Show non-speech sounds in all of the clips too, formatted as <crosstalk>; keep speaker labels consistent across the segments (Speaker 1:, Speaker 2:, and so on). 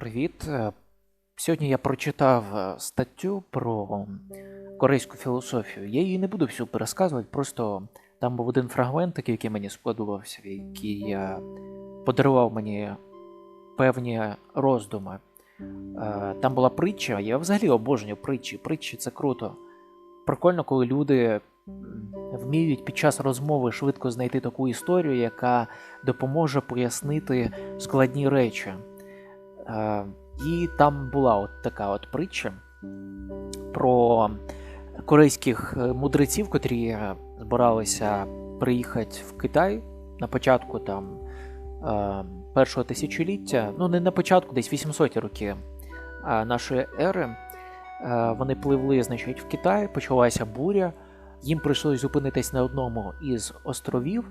Speaker 1: Привіт. Е, Сьогодні я прочитав е, статтю про корейську філософію. Я її не буду всю пересказувати, просто там був один фрагментик, який мені сподобався, який е, подарував мені певні роздуми. Там була притча, я взагалі обожнюю притчі. Притчі це круто. Прикольно, коли люди вміють під час розмови швидко знайти таку історію, яка допоможе пояснити складні речі. Е, І там була от така от притча про корейських е, мудреців, котрі е, збиралися приїхати в Китай на початку там першого тисячоліття, ну не на початку, десь 800 роки нашої ери. Вони пливли, значить, в Китай, почалася буря. Їм прийшлось зупинитись на одному із островів.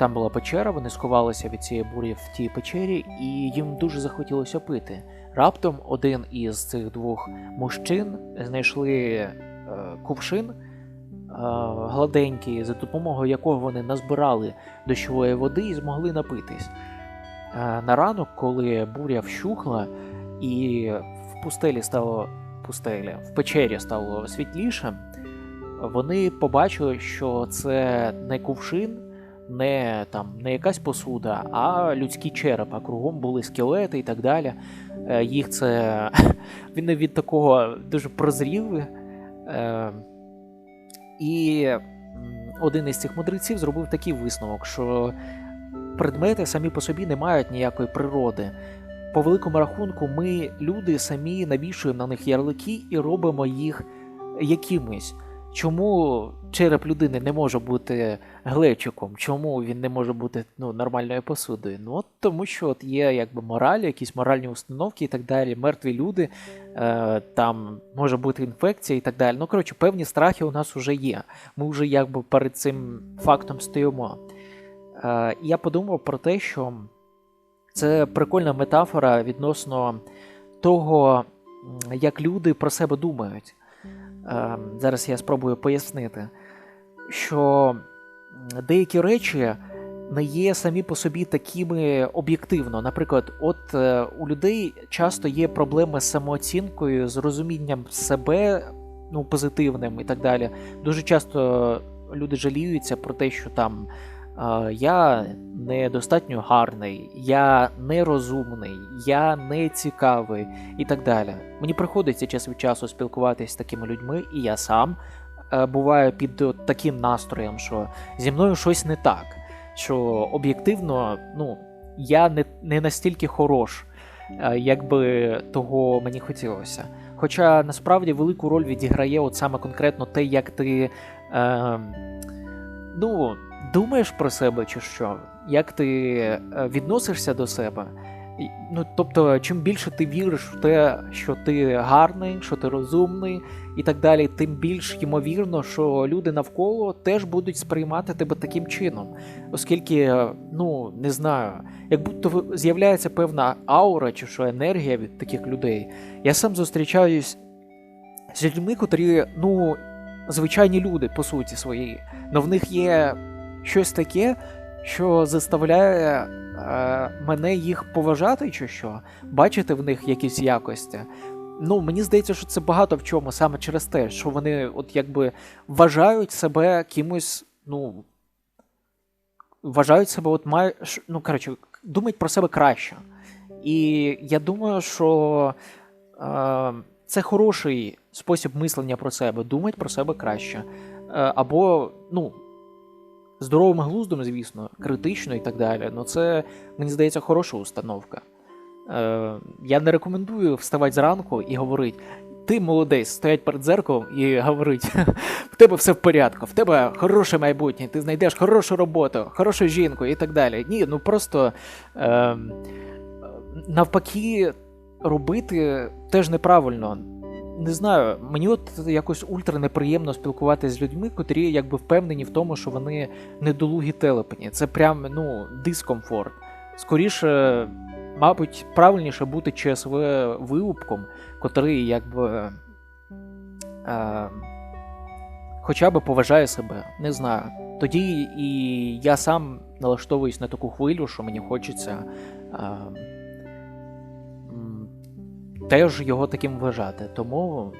Speaker 1: Там була печера, вони сховалися від цієї бурі в тій печері, і їм дуже захотілося пити. Раптом один із цих двох мужчин знайшли е, кувшин е, гладенький, за допомогою якого вони назбирали дощової води і змогли напитись. Е, на ранок, коли буря вщухла, і в пустелі стало пустелі, в печері стало світліше, вони побачили, що це не кувшин не там не якась посуда, а людські черепа. Кругом були скелети і так далі. Е, Їх це <laughs> він від такого дуже прозрів. Е, І один із цих мудреців зробив такий висновок, що предмети самі по собі не мають ніякої природи. По великому рахунку, ми, люди, самі навішуємо на них ярлики і робимо їх якимись. Чому череп людини не може бути глечиком? Чому він не може бути ну, нормальною посудою? Ну от тому, що от є якби мораль, якісь моральні установки і так далі. Мертві люди, е, там може бути інфекція і так далі. Ну коротше, певні страхи у нас вже є. Ми вже якби перед цим фактом стоїмо. Е, я подумав про те, що це прикольна метафора відносно того, як люди про себе думають. Е, Зараз я спробую пояснити, що деякі речі не є самі по собі такими об'єктивно. Наприклад, от е, у людей часто є проблеми з самооцінкою, з розумінням себе ну, позитивним і так далі. Дуже часто люди жаліються про те, що там я недостатньо гарний, я нерозумний, я не цікавий і так далі. Мені приходиться час від часу спілкуватися з такими людьми, і я сам е, буваю під таким настроєм, що зі мною щось не так, що об'єктивно, ну, я не, не настільки хорош, е, як би того мені хотілося. Хоча насправді велику роль відіграє от саме конкретно те, як ти. Е, ну, думаєш про себе чи що, як ти е, відносишся до себе. Ну, тобто, чим більше ти віриш в те, що ти гарний, що ти розумний і так далі, тим більш ймовірно, що люди навколо теж будуть сприймати тебе таким чином. Оскільки, ну, не знаю, як будто з'являється певна аура чи що енергія від таких людей. Я сам зустрічаюсь з людьми, котрі, ну, звичайні люди, по суті своїй, але в них є щось таке, що заставляє е, мене їх поважати, чи що, бачити в них якісь якості. Ну, мені здається, що це багато в чому саме через те, що вони от якби вважають себе кимось, ну. Вважають себе, от має, ну, коротше, думають про себе краще. І я думаю, що е, це хороший спосіб мислення про себе, думати про себе краще. Е, або, ну, здоровим глуздом, звісно, критично і так далі. Ну, це, мені здається, хороша установка. Е, я не рекомендую вставати зранку і говорити. Ти молодець, стоять перед дзеркалом і говорить: <laughs> в тебе все в порядку, в тебе хороше майбутнє, ти знайдеш хорошу роботу, хорошу жінку і так далі. Ні, ну просто е, навпаки, робити теж неправильно. Не знаю, мені от якось ультра неприємно спілкуватися з людьми, котрі якби впевнені в тому, що вони недолугі телепні. Це прям ну, дискомфорт. Скоріше, мабуть, правильніше бути ЧСВ вилупком, котрий якби. Е, хоча б поважає себе, не знаю. Тоді і я сам налаштовуюсь на таку хвилю, що мені хочеться. Е, теж його таким вважати. Тому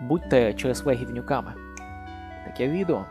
Speaker 1: будьте ЧСВ гівнюками. Таке відео.